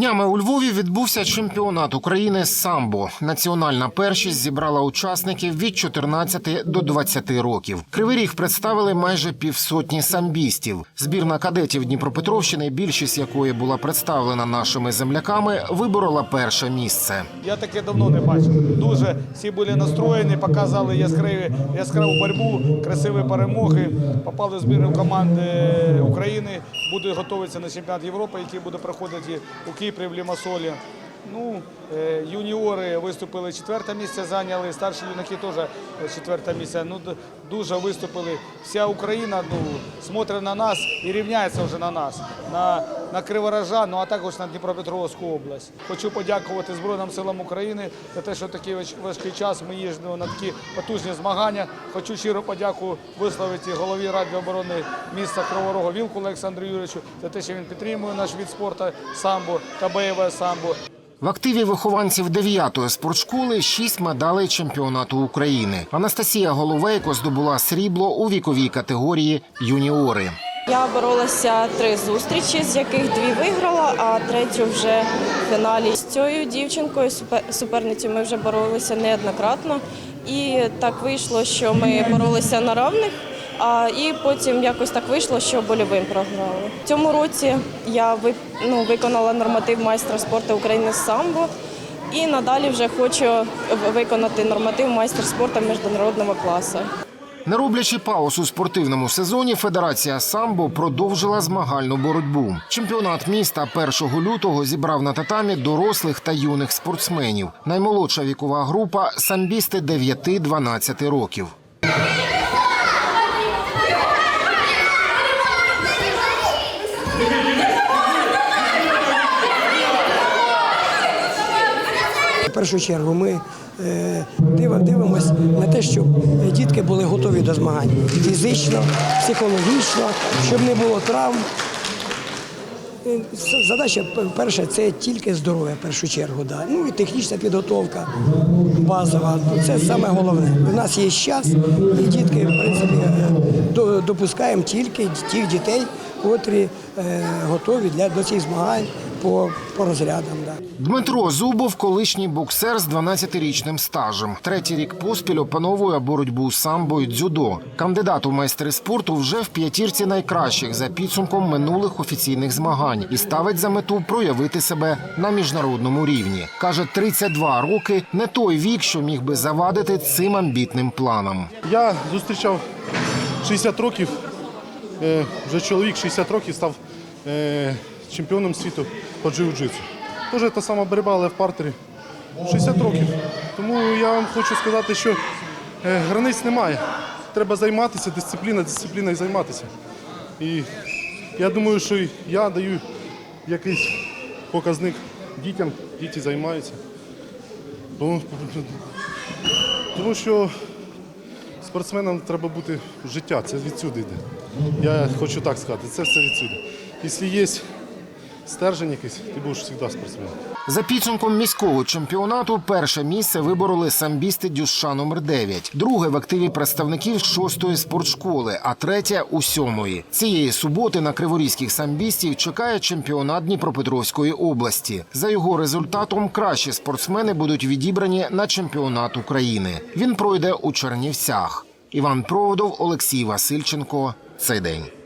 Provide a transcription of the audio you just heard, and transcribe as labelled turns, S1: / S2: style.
S1: Днями у Львові відбувся чемпіонат України з самбо. Національна першість зібрала учасників від 14 до 20 років. Кривий ріг представили майже півсотні самбістів. Збірна кадетів Дніпропетровщини, більшість якої була представлена нашими земляками, виборола перше місце.
S2: Я таке давно не бачив. Дуже всі були настроєні, показали яскраві, яскраву боротьбу, красиві перемоги. Попали в збірну команди України. Будуть готуватися на чемпіонат Європи, який буде проходити у Кіпрі в Лімасолі. Ну, е, юніори виступили четверте місце, зайняли, старші юнаки теж е, четверте місце. Ну, дуже виступили. Вся Україна ну, смотрить на нас і рівняється вже на нас, на, на Криворожан, ну а також на Дніпропетровську область. Хочу подякувати Збройним силам України за те, що такий важкий час ми їздимо на такі потужні змагання. Хочу щиро подяку висловити голові Ради оборони міста Криворого Вілку Олександру Юрійовичу за те, що він підтримує наш від спорту самбо та бойове самбо.
S1: В активі вихованців 9-ї спортшколи шість медалей чемпіонату України. Анастасія Головейко здобула срібло у віковій категорії юніори.
S3: Я боролася три зустрічі, з яких дві виграла, а третю вже в фіналі. З цією дівчинкою, супер- суперницею, ми вже боролися неоднократно. І так вийшло, що ми боролися на равних, а і потім якось так вийшло, що больовим програли. В цьому році я ну, виконала норматив майстра спорту України з самбо. І надалі вже хочу виконати норматив майстра спорту міжнародного класу.
S1: Не роблячи пауз у спортивному сезоні, Федерація самбо продовжила змагальну боротьбу. Чемпіонат міста 1 лютого зібрав на татамі дорослих та юних спортсменів. Наймолодша вікова група самбісти 9-12 років.
S4: Першу чергу ми е, дивимося на те, щоб дітки були готові до змагань фізично, психологічно, щоб не було травм. Е, Задача перша це тільки здоров'я в першу чергу. Да. Ну і технічна підготовка базова. Це саме головне. У нас є час, і дітки, в принципі, е, допускаємо тільки тих дітей, котрі готові для до цих змагань по, по розрядам. Да.
S1: Дмитро Зубов, колишній боксер з 12-річним стажем. Третій рік поспіль опановує боротьбу з самбо і дзюдо. Кандидат у майстри спорту вже в п'ятірці найкращих за підсумком минулих офіційних змагань і ставить за мету проявити себе на міжнародному рівні. Каже, 32 роки не той вік, що міг би завадити цим амбітним планам.
S5: Я зустрічав 60 років, е, вже чоловік 60 років став е, чемпіоном світу по джиу-джитсу. Теж та сама боротьба, але в партері. 60 років. Тому я вам хочу сказати, що е, границь немає. Треба займатися, дисципліна, дисципліна і займатися. І я думаю, що я даю якийсь показник дітям, діти займаються. Тому, що Спортсменам треба бути життя, це відсюди йде. Я хочу так сказати, це все відсюди. Якщо є стержень якийсь, ти будеш завжди спортсменом.
S1: За підсумком міського чемпіонату перше місце вибороли самбісти Дюша номер 9 друге в активі представників шостої спортшколи, а третє у сьомої. Цієї суботи на криворізьких самбістів чекає чемпіонат Дніпропетровської області. За його результатом кращі спортсмени будуть відібрані на чемпіонат України. Він пройде у Чернівцях. Іван Проводов, Олексій Васильченко. Цей день.